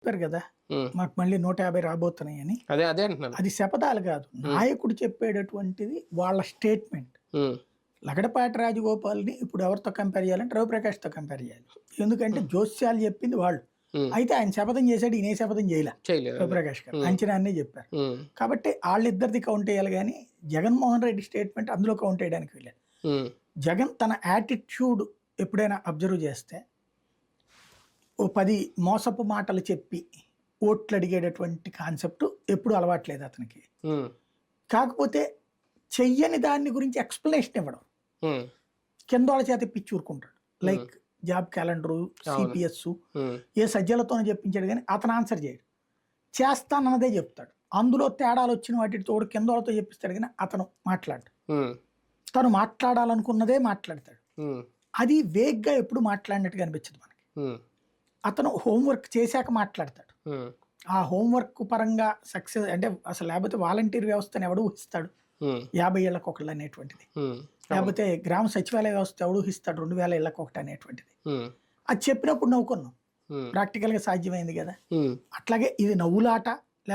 చెప్పారు కదా. మాకు మళ్ళీ నూట యాభై రాబోతున్నాయని. అదే అదే అంటున్నాను. అది శపథాలు కాదు. నాయకుడు చెప్పేటటువంటిది వాళ్ళ స్టేట్మెంట్. లగడపాటి రాజగోపాల్ని ఇప్పుడు ఎవరితో కంపేర్ చేయాలంటే రవిప్రకాష్తో కంపేర్ చేయాలి. ఎందుకంటే జోస్యాలు చెప్పింది వాళ్ళు. అయితే ఆయన శపథం చేశాడు ఈయన శపథం చేయలే రవిప్రకాష్ గారు. అంచనాన్ని చెప్పారు. కాబట్టి వాళ్ళిద్దరిది కౌంట్ చేయాలి కానీ జగన్మోహన్ రెడ్డి స్టేట్మెంట్ అందులో కౌంట్ చేయడానికి వెళ్ళారు. జగన్ తన యాటిట్యూడ్ ఎప్పుడైనా అబ్జర్వ్ చేస్తే ఓ పది మోసపు మాటలు చెప్పి ఓట్లు అడిగేటటువంటి కాన్సెప్ట్ ఎప్పుడు అలవాట్లేదు అతనికి. కాకపోతే చెయ్యని దాన్ని గురించి ఎక్స్ప్లెనేషన్ ఇవ్వడం. కింద వాళ్ళ చేత ఊరుకుంటాడు లైక్ జాబ్ క్యాలెండరు సిపిఎస్. ఏ సజ్జలతోనే చెప్పించాడు కానీ అతను ఆన్సర్ చేయడు చేస్తానన్నదే చెప్తాడు అందులో తేడాలు వచ్చిన వాటితో తోడు కింద వాళ్ళతో చెప్పిస్తాడు కానీ అతను మాట్లాడు. తను మాట్లాడాలనుకున్నదే మాట్లాడతాడు. అది వేగ్గా ఎప్పుడు మాట్లాడినట్టుగా అనిపించదు మనకి. అతను హోంవర్క్ చేశాక మాట్లాడతాడు. ఆ హోంవర్క్ పరంగా సక్సెస్ అంటే అసలు లేకపోతే వాలంటీర్ వ్యవస్థను ఎవడు ఊహిస్తాడు. యాభై ఏళ్ళకి ఒకళ్ళు అనేటువంటిది. లేకపోతే గ్రామ సచివాలయ వ్యవస్థ ఎవడు ఊహిస్తాడు రెండు వేల ఏళ్ళకి ఒకటి అనేటువంటిది. అది చెప్పినప్పుడు నవ్వుకున్నాం. ప్రాక్టికల్గా సాధ్యమైంది కదా. అట్లాగే ఇది నవ్వులాట